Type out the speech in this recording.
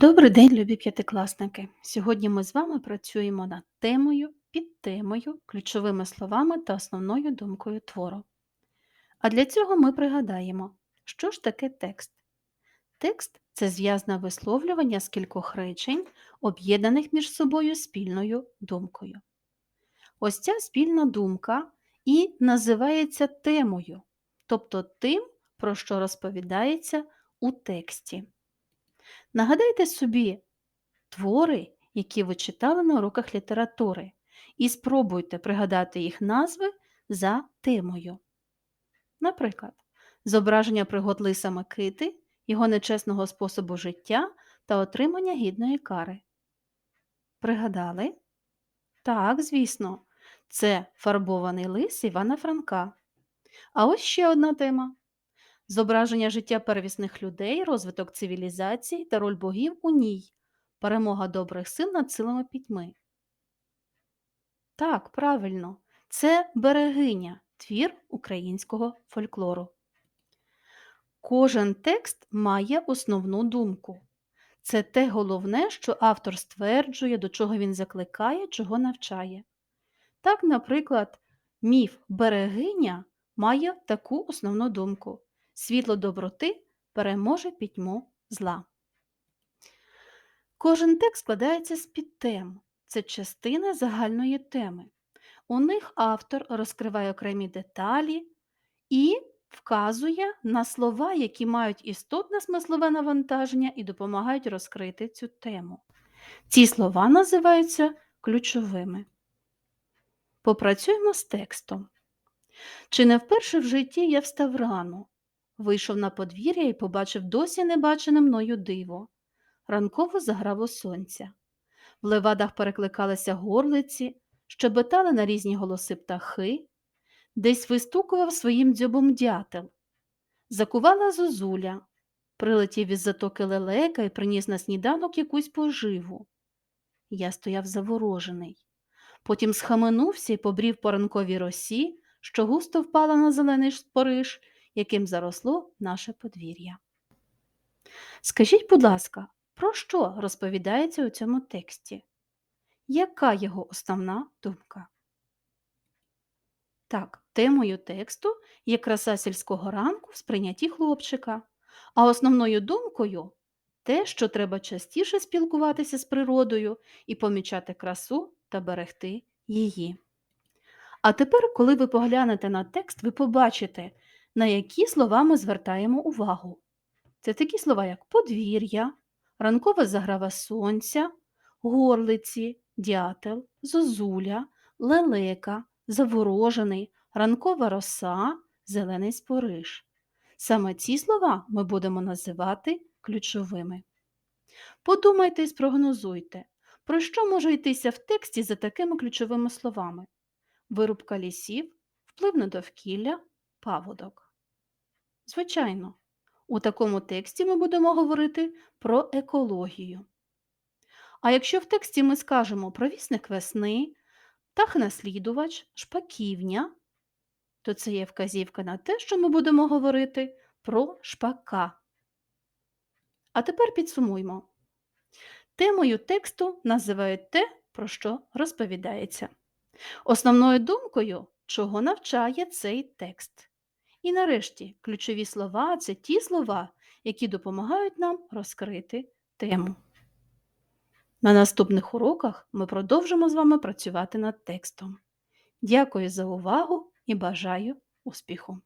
Добрий день, любі п'ятикласники! Сьогодні ми з вами працюємо над темою, підтемою, ключовими словами та основною думкою твору. А для цього ми пригадаємо, що ж таке текст. Текст це зв'язне висловлювання з кількох речень, об'єднаних між собою спільною думкою. Ось ця спільна думка і називається темою, тобто тим, про що розповідається у тексті. Нагадайте собі твори, які ви читали на уроках літератури, і спробуйте пригадати їх назви за темою. Наприклад, зображення пригод Лиса Микити, його нечесного способу життя та отримання гідної кари. Пригадали? Так, звісно, це фарбований лис Івана Франка. А ось ще одна тема зображення життя первісних людей, розвиток цивілізації та роль богів у ній, перемога добрих сил над силами пітьми. Так, правильно, це берегиня, твір українського фольклору. Кожен текст має основну думку. Це те головне, що автор стверджує, до чого він закликає, чого навчає. Так, наприклад, міф берегиня має таку основну думку світло доброти переможе пітьму зла. Кожен текст складається з підтем. Це частина загальної теми. У них автор розкриває окремі деталі і вказує на слова, які мають істотне смислове навантаження і допомагають розкрити цю тему. Ці слова називаються ключовими. Попрацюємо з текстом. Чи не вперше в житті я встав рано, Вийшов на подвір'я і побачив досі небачене мною диво. Ранково заграло сонця. В левадах перекликалися горлиці, щебетали на різні голоси птахи, десь вистукував своїм дзьобом дятел. Закувала зозуля, прилетів із затоки лелека і приніс на сніданок якусь поживу. Я стояв заворожений. Потім схаменувся і побрів по ранковій росі, що густо впала на зелений спориш яким заросло наше подвір'я. Скажіть, будь ласка, про що розповідається у цьому тексті? Яка його основна думка? Так, темою тексту є краса сільського ранку в сприйнятті хлопчика, а основною думкою те, що треба частіше спілкуватися з природою і помічати красу та берегти її. А тепер, коли ви поглянете на текст, ви побачите, на які слова ми звертаємо увагу. Це такі слова, як подвір'я, ранкова заграва сонця, горлиці, дятел, зозуля, лелека, заворожений, ранкова роса, зелений спориш. Саме ці слова ми будемо називати ключовими. Подумайте і спрогнозуйте, про що може йтися в тексті за такими ключовими словами: вирубка лісів, вплив на довкілля, паводок. Звичайно, у такому тексті ми будемо говорити про екологію. А якщо в тексті ми скажемо про вісник весни, птах-наслідувач, шпаківня, то це є вказівка на те, що ми будемо говорити про шпака. А тепер підсумуймо. Темою тексту називають те, про що розповідається. Основною думкою, чого навчає цей текст. І нарешті ключові слова це ті слова, які допомагають нам розкрити тему. На наступних уроках ми продовжимо з вами працювати над текстом. Дякую за увагу і бажаю успіху!